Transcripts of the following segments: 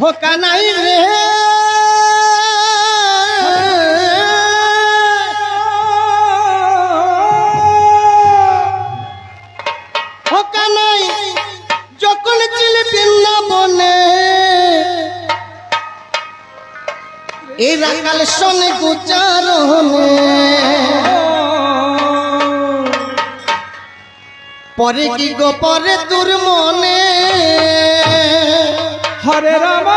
हो कानाई रे हो कानाई যখন ছিল বৃন্দাবনে এই রাখাল শোনে গোচারণে পরে কি গো পরে তোর মনে হরে রাম।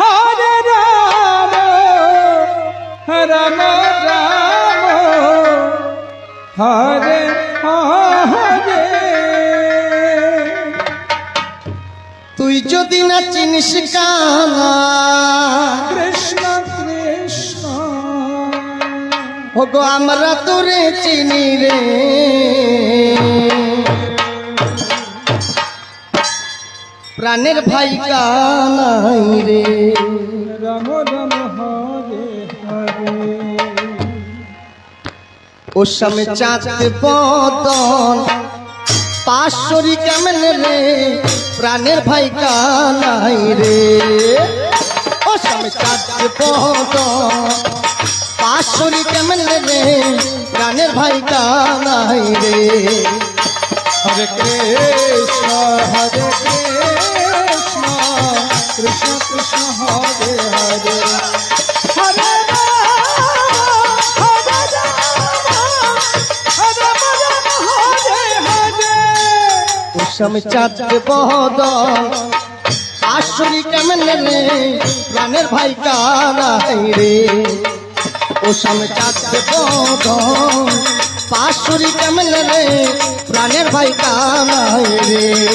হরে রাম। রাম রাম। হরে হরে। তুই যদি না চিনিস কানা কৃষ্ণ কৃষ্ণ ওগো, আমরা তোরে চিনি রে। প্রাণের ভাই কানাই রে। ও সামনে চাঁদে বদন, পাশরি কেমন রে? প্রাণের ভাই কানাই রে। ও সামনে চাঁদে বদন পাশরি কেমন রে? প্রাণের ভাই কানাই রে। হরে কৃষ্ণ হরে কৃষ্ণ কৃষ্ণ কৃষ্ণ হরে হরে। চাঁদে পাশরি কেমন রে? প্রাণের ভাই কানাই রে। ও সামনে চাঁদে বদন। পাশরি কেমন রে, প্রাণের ভাই কানাই রে।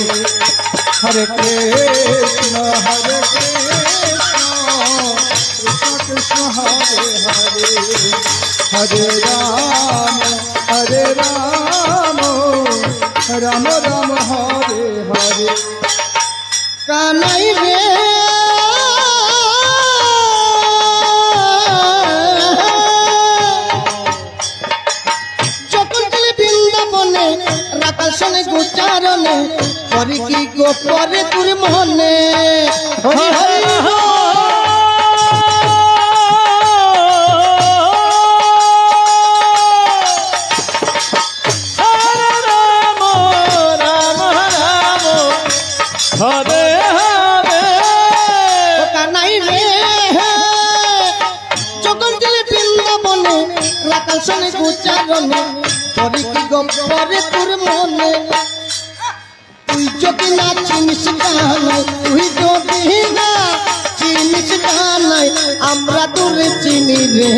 হরে কৃষ্ণ হরে কৃষ্ণ। কৃষ্ণ হরে হরে। হরে রাম হরে রাম রাম রাম, হরে হরে। কানাই রে করে কি গো পরে তোর মনে? হরি হরি হরে হরে হরে। ও কানাই রে। গেলে বৃন্দাবনে রাতাল গোচারণে করে কি গো পরে তোর মনে? তুই যদি না চিনিস কানাই তুই যদি না চিনিস কানাই আমরা দূরে চিনি রে।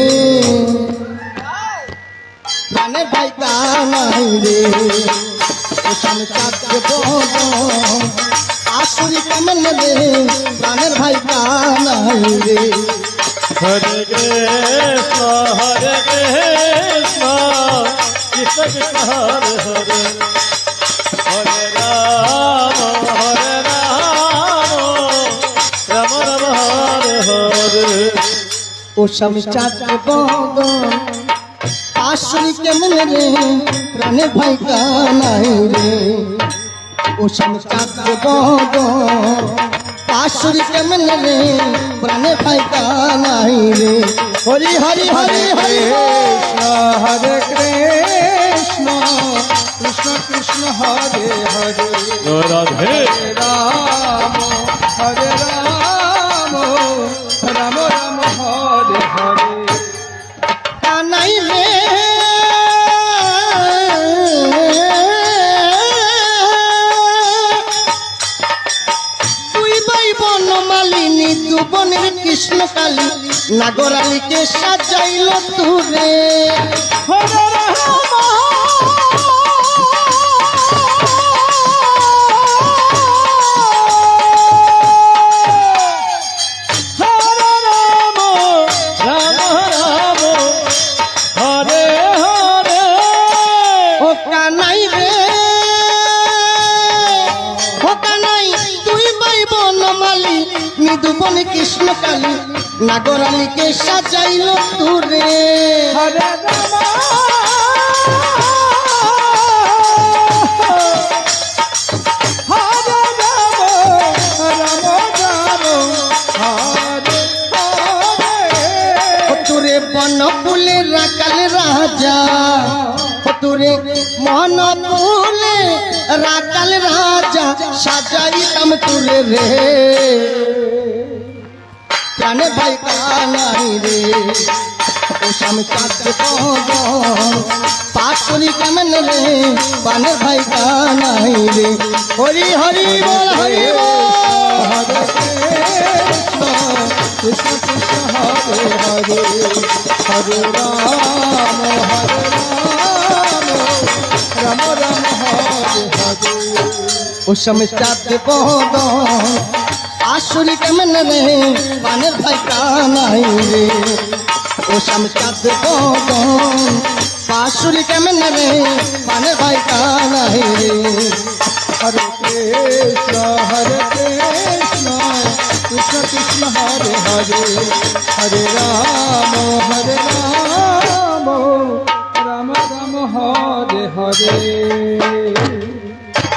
প্রাণে ভাই কানাই রে। আসুরি কেমন রে? প্রাণের ভাই কানাই রে। হরে কৃষ্ণ হরে কৃষ্ণ কৃষ্ণ, হরে হরে। ও স্বামী চাঁদতে বল আসুরি কেমন রে প্রাণের ভাই কানাই রে ও স্বামী চাঁদতে বল আসুরি কেমন হরি হরি হরি হরি হরে কৃষ্ণ কৃষ্ণ কৃষ্ণ হরে হরে। রাধে। রাম হরে রাম। বনমালিনী তু বনের কৃষ্ণ কালী নাগরালীকে সাজাইল তুরে দুবন কৃষ্ণ কালী নাগরালীকে সাজাইল তুরে বনপুলে রাকাল রাজা। সাজাইতাম তুরে রে। প্রাণে ভাই কানাই রে। ও স্বামী পদম পাঠ করি কেমন রে, প্রাণে ভাই কানাই রে। হরি হরি বল, হরি কৃষ্ণ কৃষ্ণ হরে হরে হরে রাম হরে রাম রাম রাম হরে হরে ও স্বামী কাঁদতে পদম আসরি কেমন রে প্রাণের ভাই কানাই রে। ও স্বামী কাঁদতে পদম আসরি কেমন রে প্রাণের ভাই কানাই রে। হরে কৃষ্ণ হরে কৃষ্ণ কৃষ্ণ কৃষ্ণ, হরে হরে হরে রাম হরে রাম রাম রাম, হরে হরে।